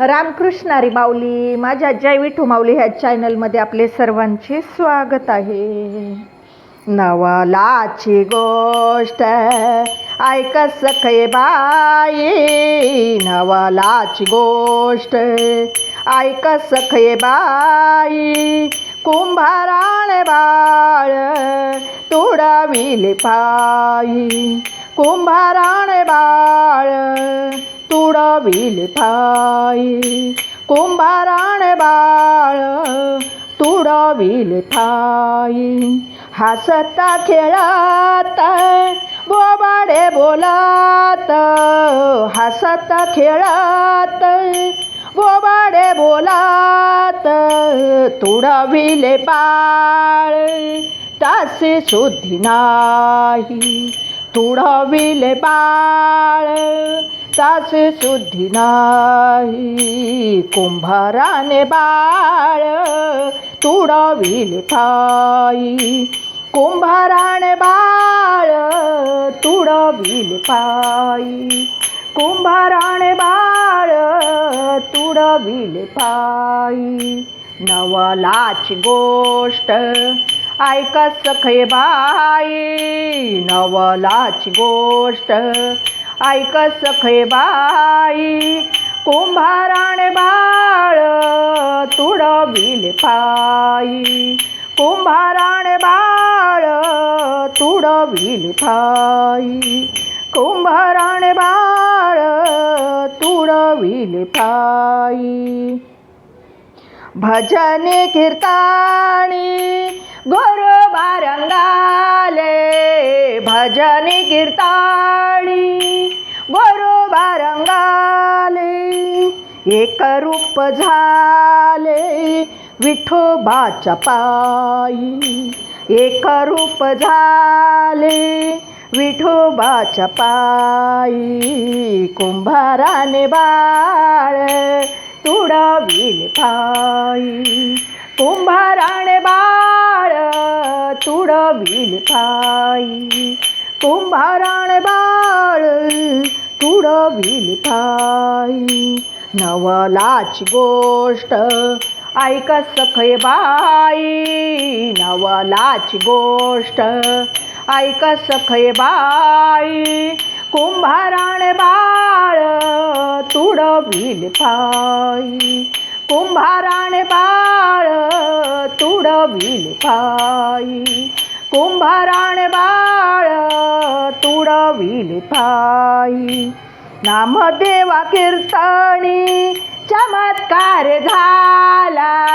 रामकृष्णारी माऊली माझ्या जय विठू माऊली ह्या चॅनलमध्ये आपले सर्वांचे स्वागत आहे. नवलाची गोष्ट ऐक सखे बाई नवलाची गोष्ट ऐक सखे बाई कुंभाराण बाळ तुडविले पायी कुंभाराण बाळ विल थाई. कुंभाराण Bal तुडविले Thai. हसता खेळात बोबाडे बोलात. हसत खेळात बोबाडे बोलात. तुडविले बाळ तासे सुद्धी नाही. तुडविले बाळ तास शुद्धी नाही. कुंभाराने बाळ तुडविले पायी. कुंभाराने बाळ तुडविले पायी. कुंभाराने बाळ तुडविले पायी. नवलाची गोष्ट ऐका सखे बाई. नवलाची गोष्ट ऐक सखे बाई. कुंभाराने बाळ तुडविले पायी. कुंभाराने बाळ तुडविले पायी. कुंभाराने बाळ तुडविले पायी. भजने कीर्तानी गोरोबा रंगाले भजने कीर्तानी एक रूप झाले विठोबाच्या पायी. एक रूप झाले विठोबाच्या पायी. कुंभाराने बाळ तुडविले पायी. कुंभाराने बाळ तुडविले पायी. कुंभाराने बाळ तुडविले पायी. नवलाची गोष्ट. ऐक सखय बाई नवलाची गोष्ट. ऐक सखय बाई कुंभाराने बाळ तुडविल पायी. कुंभाराने बाळ तुडविल पायी. कुंभाराने बाळ तुडविले पायी. नामदेवा कीर्तनी चमत्कार झाला.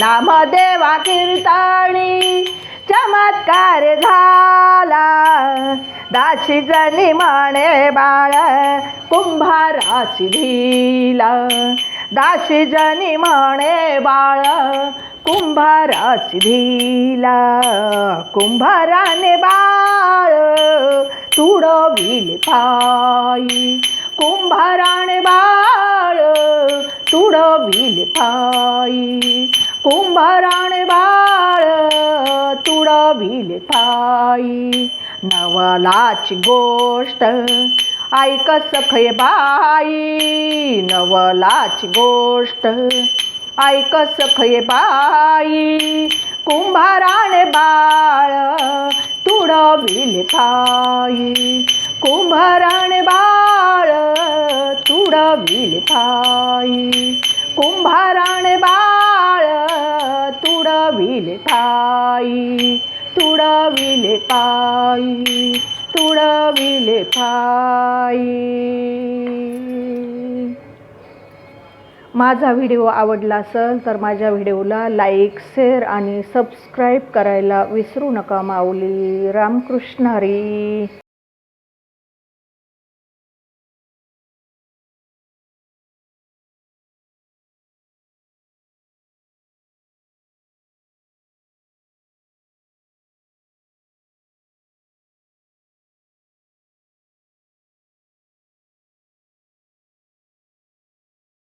नामदेवा कीर्तनी चमत्कार झाला. दाशी जनी म्हणे बाळ कुंभाराची ढीला दाशी जनी म्हणे बाळ कुंभारा सिधीला कुंभाराने बाळ तुडविले पायी. कुंभाराने बाळ तुडविले पायी. कुंभाराने बाळ तुडविले पायी. नवलाची गोष्ट ऐक सखय बाई. नवलाची गोष्ट ऐक खये बाई कुंभाराने बाळ तुडविले पायी कुंभाराने बाळ तुडविले पायी कुंभाराने बाळ तुडविले पायी तुडविले पायी तुडविले पायी माझा व्हिडिओ आवडला असेल तर माझ्या व्हिडिओला लाईक शेअर आणि सबस्क्राईब करायला विसरू नका माऊली रामकृष्ण हरी.